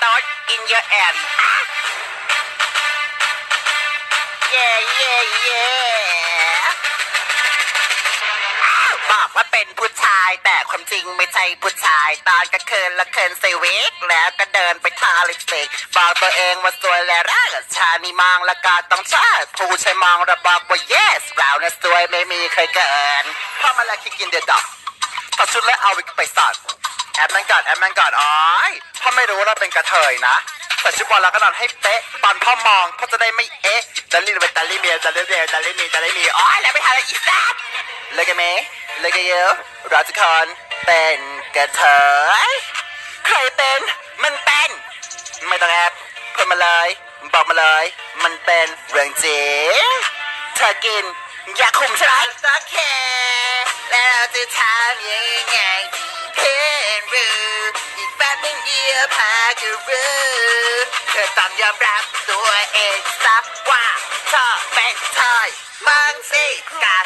โต๊ด in your area เย่เย่เย่บอกว่าเป็นผู้ชายแต่ความจริงไม่ใช่ผู้ชาย ตอนก็เคินละเคินใส่วิกแล้วก็เดินไปทาลิปสติกบอกตัวเองว่าสวยและรักชานี่มองแล้วก็ต้องชอบผู้ชายมองแล้วบอกว่า yes เราเนี่ยสวยไม่มีใครเกินพอมาแล้วคิดกินเดือดดอกตัดชุดแล้วเอาวิกไปสัตว์ แอบมันก่อนแอบมันก่อนอ๋อยพ่อไม่รู้ว่าเราเป็นกระเทยนะใส่ชุดบอลแล้วก็นอนให้เป๊ะตอนพ่อมองพ่อจะได้ไม่เอ๊ะจะรีบไปตาลีเมียจะรีบเมียจะรีบมีจะรีบมีอ๋อยแล้วไม่ทันแล้วอีสัตเลกเมเลกเยอะเราทุกคนเป็นกระเทยใครเป็นมันเป็นไม่ต้องแอบพูดมาเลยบอกมาเลย มันเป็นเรื่องจริงเธอกินยาคุมใช่ไหมโอเคแล้วเราจะทำยังไง นึงเดียวพาจะรู้เธอต้องยอมรับตัวเองสักว่าเธอเป็นเธอมังสิกา